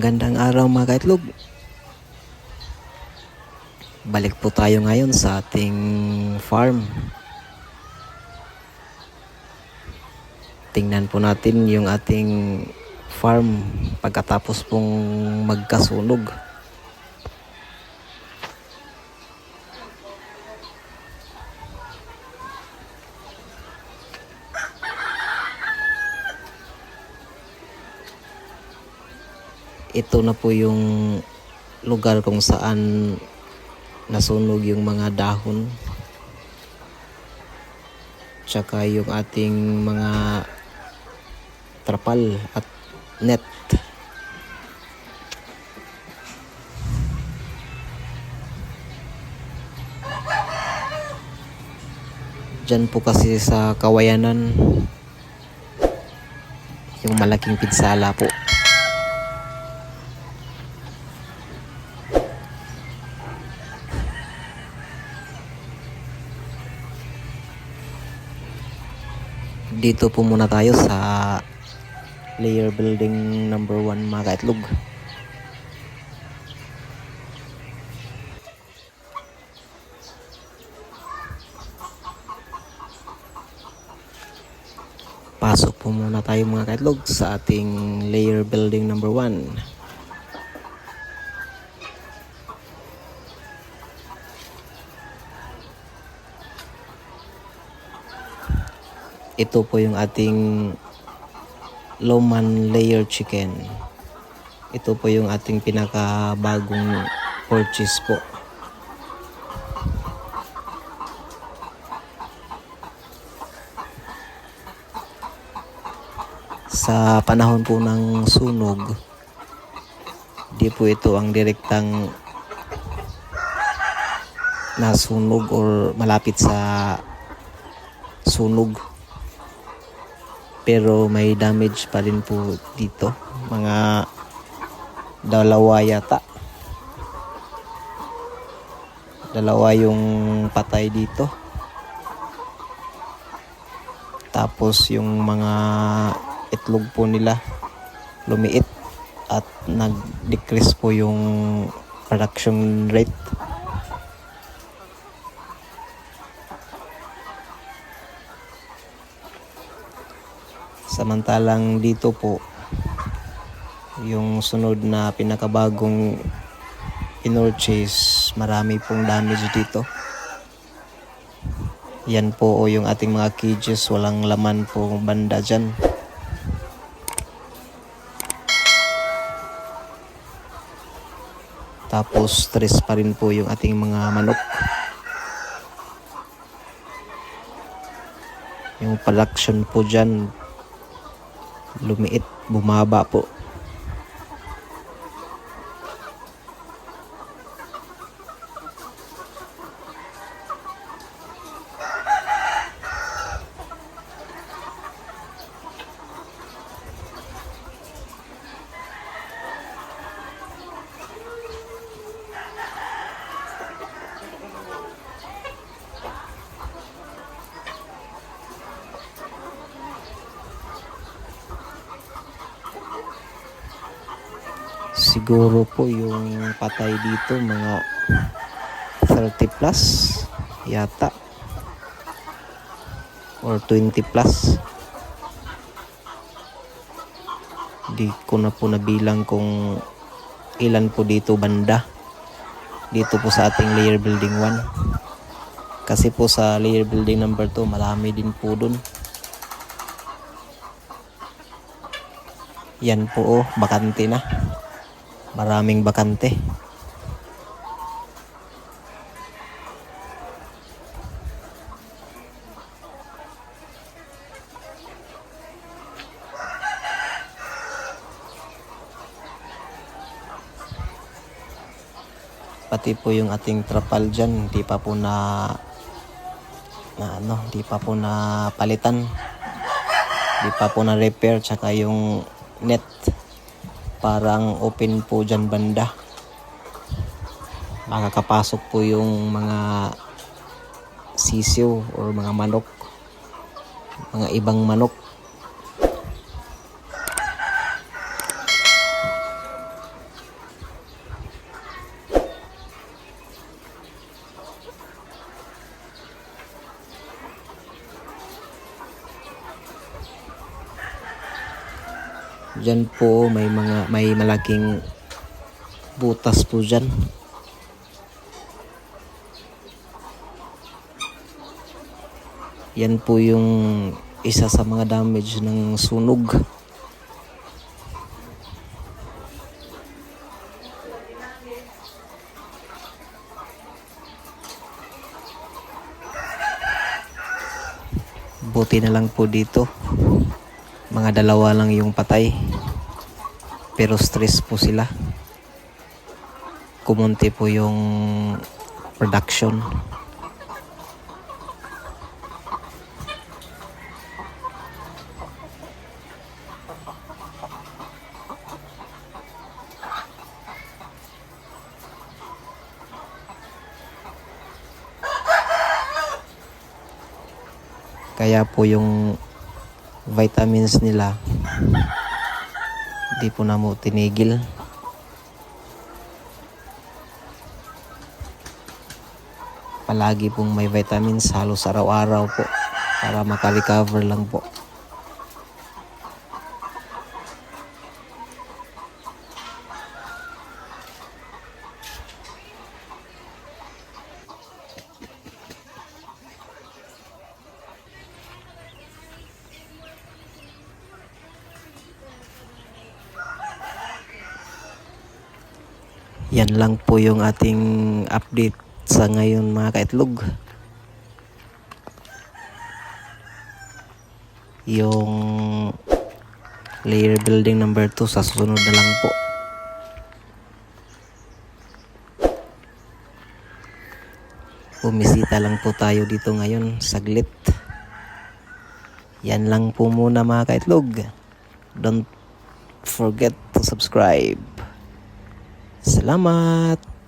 Magandang araw mga kaitlog. Balik po tayo ngayon sa ating farm. Tingnan po natin yung ating farm pagkatapos pong magkasunog. Ito na po yung lugar kung saan nasunog yung mga dahon. Tsaka yung ating mga trapal at net. Diyan po kasi sa Kawayanan yung malaking pinsala po dito po muna tayo sa layer building number 1 mga kaitlog pasok po muna tayo mga kaitlog sa ating layer building number 1 ito po yung ating Loman layer chicken. Ito po yung ating pinakabagong purchase po. Sa panahon po ng sunog, di po ito ang direktang nasunog or malapit sa sunog pero may damage pa rin po dito. Mga dalawa yata. Dalawa yung patay dito. Tapos yung mga itlog po nila lumiit at nag-decrease po yung production rate Samantalang dito po, yung sunod na pinakabagong in-purchase, marami pong damage dito. Yan po o yung ating mga cages, walang laman po banda dyan. Tapos stress pa rin po yung ating mga manok. Yung production po dyan, lumiit, bumaba po. Siguro po yung patay dito mga 30 plus yata. Or 20 plus. Di ko na po nabilang kung ilan po dito banda. Dito po sa ating layer building 1 kasi po sa layer building number 2 marami din po dun. Yan po oh bakante na maraming bakante. Pati po yung ating trapal dyan, hindi pa po na, na ano, hindi pa po na palitan. Hindi pa po na repair, tsaka yung net parang open po dyan banda. Makakapasok po yung mga sisiw or mga manok. Mga ibang manok Diyan po may mga may malaking butas po diyan. Yan po yung isa sa mga damage ng sunog. Buti na lang po dito. Mga dalawa lang yung patay. Pero stress po sila. Kumunti po yung production. Kaya po yung vitamins nila di po na mo tinigil. Palagi pong may vitamins halos araw-araw po para makarecover lang po. Yan lang po yung ating update sa ngayon mga kaitlog. Yung layer building number 2 sa susunod na lang po. Bumisita lang po tayo dito ngayon, saglit. Yan lang po muna mga kaitlog. Don't forget to subscribe. Salamat!